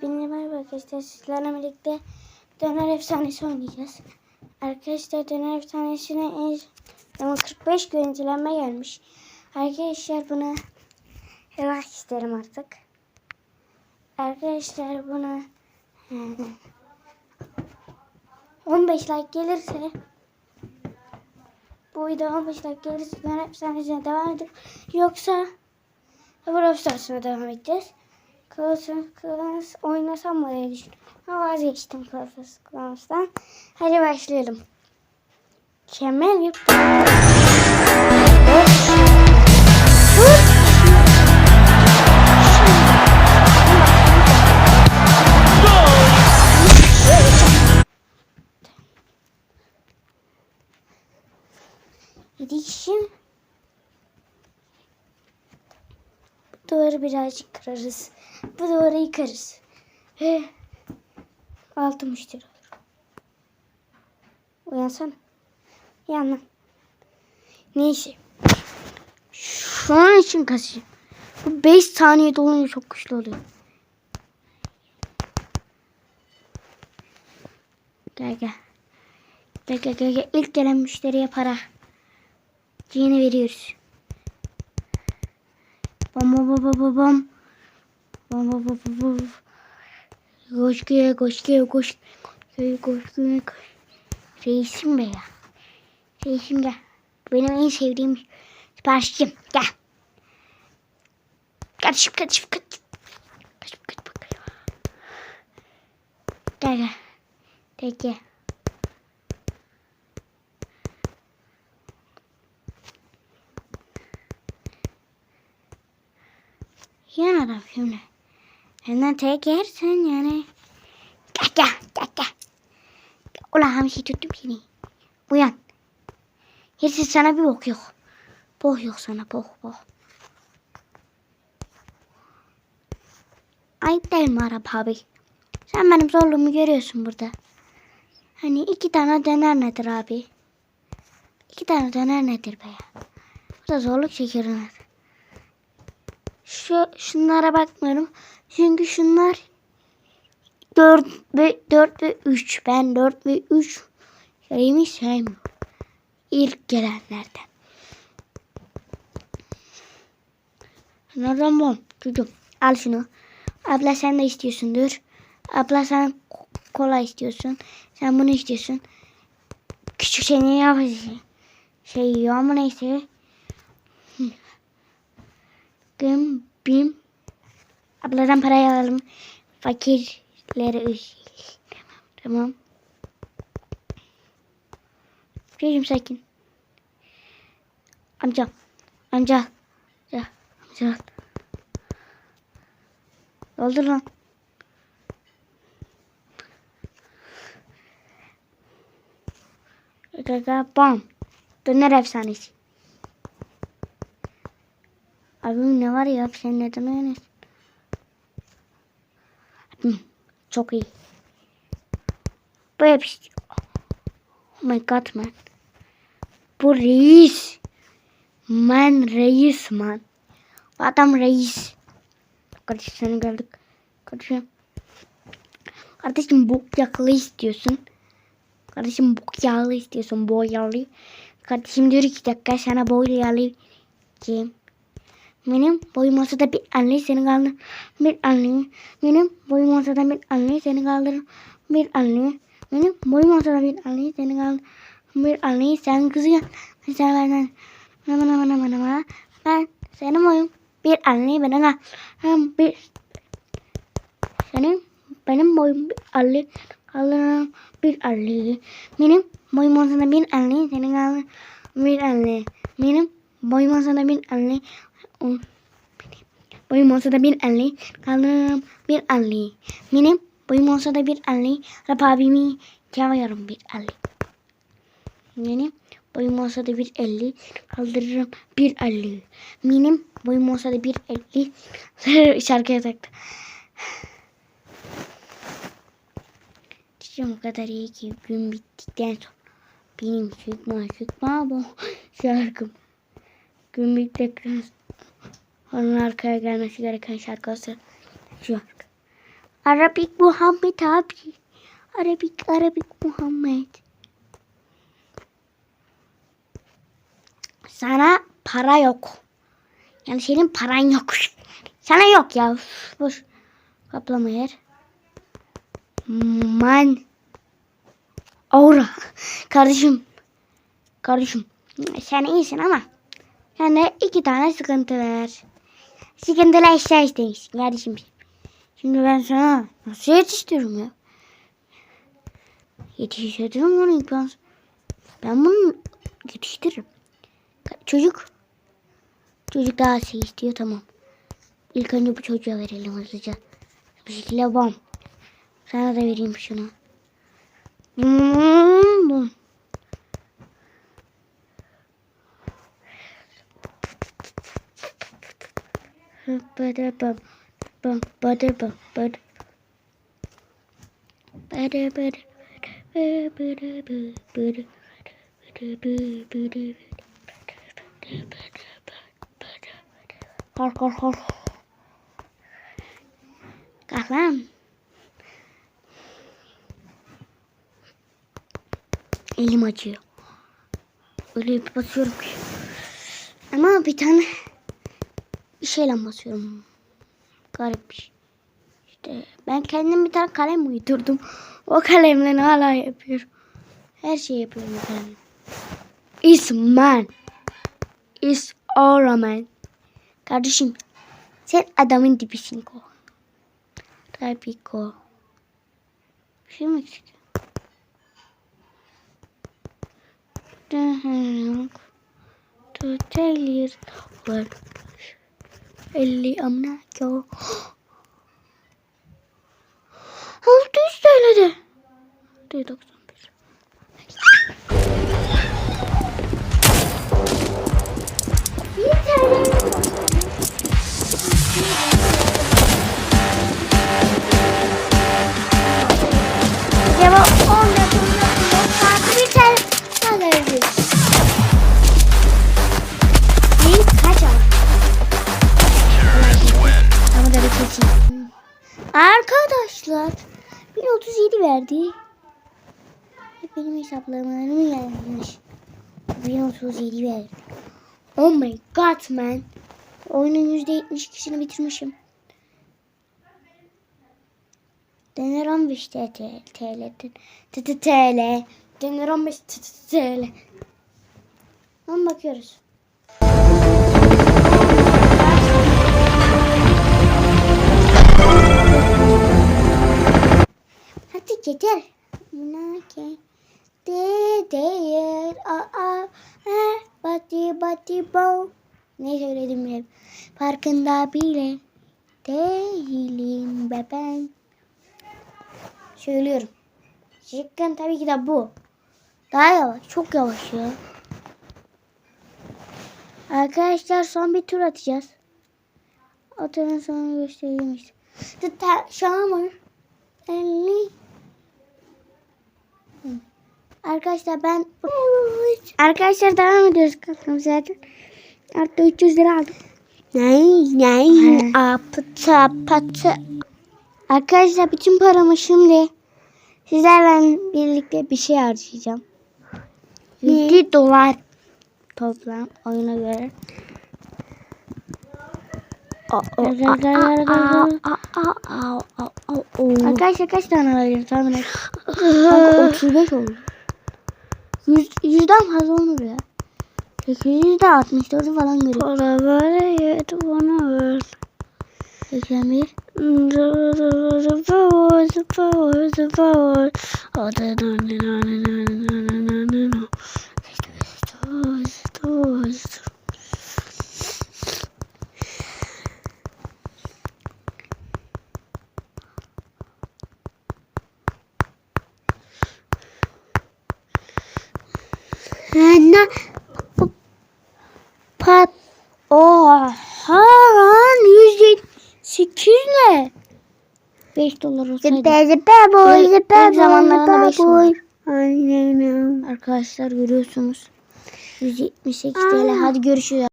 Hepinize merhaba arkadaşlar. Sizlerle birlikte Döner Efsanesi oynayacağız. Arkadaşlar Döner Efsanesi'ne en ama 45 görüntülenme gelmiş. Arkadaşlar bunu like isterim artık. Arkadaşlar bunu yani 15 like gelirse bu video 15 like gelirse Döner Efsanesi'ne devam edip yoksa Brawl Stars'ına devam edeceğiz. Klas, klas oynasam mı diye düşündüm. Ama vazgeçtim klas, klastan. Hadi başlayalım. Kemer yap. Gidişim. Bu duvarı birazcık kırarız. Bu duvarı yıkarız. Ve altı müşteri olur. Uyansana. Uyan lan. Neyse. Şu an için kasıyor. Bu 5 saniye dolunca çok güçlü oluyor. Gel. Gel gel gel. gel. İlk gelen müşteriye para. Yeni veriyoruz. Bam bam bam bam bam. Bam bam bam bam. Koş gel koş gel koş. Gel koş koş. Reisim be ya. Reisim gel. Benim en sevdiğim siparişçim. Gel. Kaçıp kaçıp kaçıp. Kaçıp kaçıp kaçıp. Gel gel. Gel. Yan adam şimdi. Senden tek yersen yani. Gel gel gel gel. Ulan hamsi tuttum seni. Uyan. Yersiz sana bir bok yok. Bok yok sana bok bok. Ayıp değil mi Arap abi? Sen benim zorluğumu görüyorsun burada. Hani iki tane döner nedir abi? İki tane döner nedir be ya? Bu da zorluk çekiyor şu şunlara bakmıyorum. Çünkü şunlar 4 ve 4 ve 3. Ben 4 ve 3 şeyimi sevmiyorum. İlk gelenlerden. Nereden bom? Çocuğum al şunu. Abla sen de istiyorsundur. Abla sen kola istiyorsun. Sen bunu istiyorsun. Küçük şey ne yapacağız? Şey yiyor ama neyse. Gım bim. Abladan parayı alalım. Fakirlere ödeyelim. Tamam. Çocuğum sakin. Amca. Amca. Amca. Amca. Doldur lan. Gaga bam. Döner efsanesi. Abim ne var ya sen neden oynuyorsun? Abim çok iyi. Bu hepsi. Oh my god man. Bu reis. Man reis man. Adam reis. Kardeşim seni geldik. Kardeşim. Kardeşim bok yağlı istiyorsun. Kardeşim bok yağlı istiyorsun. Boyalı. Kardeşim diyor ki dakika sana boyalı. Kim? Benim boyum olsa da bir anne seni kaldırır. Bir anne. Benim boyum olsa da bir anne seni kaldırır. Bir anne. Benim boyum olsa da bir anne seni kaldırır. Bir anne sen kızıyorsun. Mesela benden. Bana bana bana bana bana. Ben senin boyum. Bir anne bana kal. Bir. Senin benim boyum bir anne kaldırır. Bir anne. Benim boyum olsa da bir anne seni kaldırır. Bir anne. Benim boyum olsa da bir anne boyum olsa da bir elli kaldırırım bir elli. Benim boyum olsa da bir elli Rab abimi çağırıyorum bir elli. Benim boyum olsa da bir elli kaldırırım bir elli. Benim boyum olsa da bir elli şarkıya taktı. Çiçeğim o kadar iyi ki gün bittikten sonra benim çıkma çıkma bu şarkım. Gün bittikten sonra onun arkaya gelmesi gereken şarkısı şu şarkı. Arabik Muhammed abi. Arabik Arabik Muhammed. Sana para yok. Yani senin paran yok. Sana yok ya. Boş. Kaplama yer. Man. Aura. Kardeşim. Kardeşim. Sen iyisin ama. Sende iki tane sıkıntı var. Sıkıntılı eşya istemişsin kardeşim. Şimdi ben sana nasıl yetiştiririm ya? Yetiştiririm ilk ben. Ben bunu yetiştiririm. Çocuk. Çocuk daha şey istiyor tamam. İlk önce bu çocuğa verelim hızlıca. Bir şekilde bam. Sana da vereyim şunu. Bum, Bada bam, bam, bada bam, bada. Bada bada Kor kor kor. Kahvem. Elim acıyor. Öyle bir basıyorum ki. Ama bir tane bir şeyle basıyorum. Garip bir şey. İşte ben kendim bir tane kalem uydurdum. O kalemle hala yapıyorum. Her şeyi yapıyorum kalemle. Is man. Is all man. Kardeşim sen adamın dibisin ko. Tabii ko. Bir şey mi eksik? You 50 amına ki o. 600 TL'de. 90. Ama. Arkadaşlar 1037 verdi. Benim hesaplamalarım yanlış. 1037 verdi. Oh my god man. Oyunun %72'sini bitirmişim. Denir 15 TL. TL. TL. Denir 15 TL. Tamam bakıyoruz. Yeter. Nake. De değer. Aa. Ha. Bati bati bo. Ne söyledim hep. Farkında bile değilim be ben. Söylüyorum. Şıkkın tabii ki de bu. Daha yavaş. Çok yavaş ya. Arkadaşlar son bir tur atacağız. Atının sonunu göstereyim işte. Summer 50 Arkadaşlar ben Arkadaşlar devam ediyoruz kalkalım zaten. Artı 300 lira aldım. Ney ney apıta patı. Arkadaşlar bütün paramı şimdi sizlerle birlikte bir şey harcayacağım. 50 dolar toplam oyuna göre. Arkadaşlar kaç tane alacağım tahmin et. Kanka 35 oldu. Yüz, yüzden fazla olur ya. 800 de 64 falan görüyor. Para böyle yedi bana ver. 81. Zıpır zıpır zıpır. Hadi nani Ana. Pat. Oha lan 108 ne? 5 dolar olsaydı. Zıpır boy dolar. boy. Aynen. Arkadaşlar görüyorsunuz. 178 TL. Hadi görüşürüz.